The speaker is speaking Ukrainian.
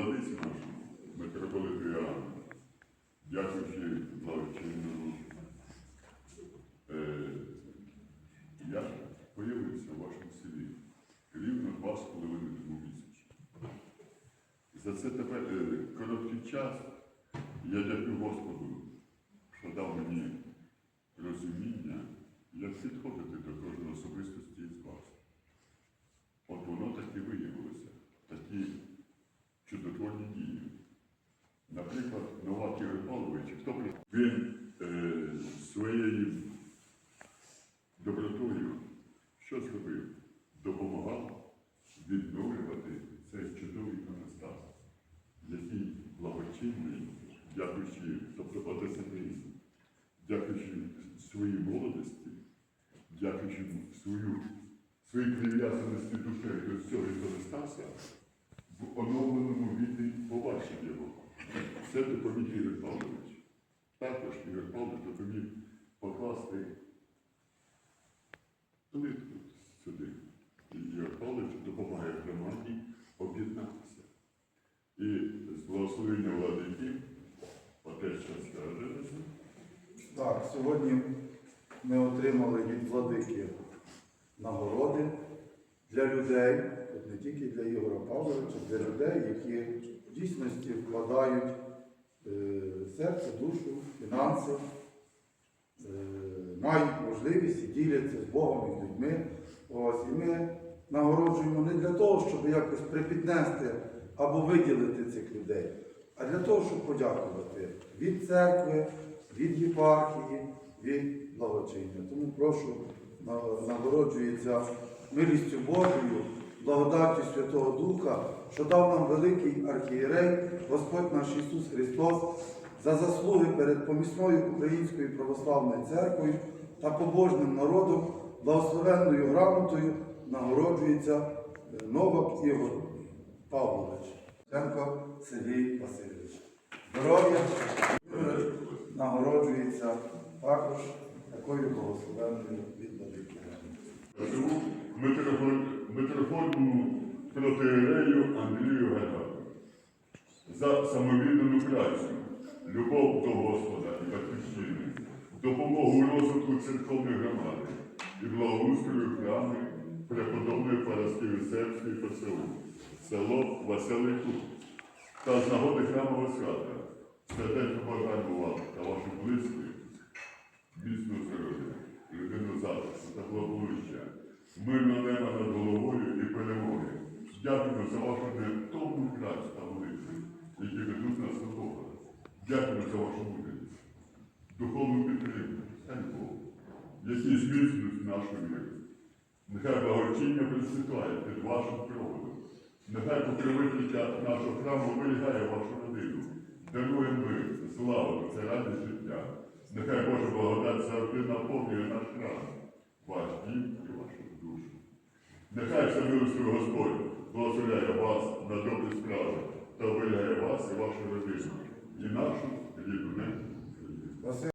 владиці нашому, митрополиту Іоанну, дякуючи благочинному, е, я появився в вашому селі рівно два з половиною тому місяці. За це тепер е, короткий час я дякую Господу, Новак Павлович, хто він е, своєю добротою що зробив? Допомагав відновлювати цей чудовий іконостас, який благочинний, дякуючи, тобто одеситизм, дякуючи своїй молодості, дякуючи свою, своїй прив'язаності душею до цього іконостаса, в оновленому його. Це допоміг Ігор Павлович. Також Ігор Павлович допоміг покласти плитку сюди. І Ігор Павлович допомагає громаді об'єднатися. І з благословення владиків, отець час скаже, Так, сьогодні ми отримали від владики нагороди для людей, не тільки для Ігоря Павловича, для людей, які в дійсності вкладають серце, душу, фінанси, е, мають можливість і діляться з Богом і з людьми. Ось, і ми нагороджуємо не для того, щоб якось припіднести або виділити цих людей, а для того, щоб подякувати від церкви, від єпархії, від благочиння. Тому прошу, нагороджується милістю Божою, благодаттю Святого Духа, що дав нам великий архієрей, Господь наш Ісус Христос, за заслуги перед помісною Українською православною церквою та побожним народом, благословенною грамотою нагороджується Новак Ігор Павлович, Ценко Сергій Васильович. Здоров'я! Нагороджується також такою благословенною відповіддю. Живу митрофольному протиерею Андрію Гайдаru за самовіддану працю, любов до Господа і Батьківщини, допомогу розвитку церковної громади. І благоустрою храми преподобної Параскеї Сербської ПЦУ, село Веселий Кут. Та з нагоди храмового свята. Мирного неба над головою і перемоги. Дякуємо за вашу невтомну працю та молитву, які ведуть нас до Бога. Дякуємо за вашу мудрість, духовну підтримку та любов, які зміцнюють нашу віру. Нехай благочиння процвітає під вашим проводом. Нехай покровителька нашого храму оберігає вашу родину, дарує мир, славу та радість життя. Нехай Божа благодать завжди наповнює наш храм, ваш дім і вашу душу. Нехай все милостивий Господь благословляє вас на добрі справи та оберігає вас і вашу родину, і нашу рідну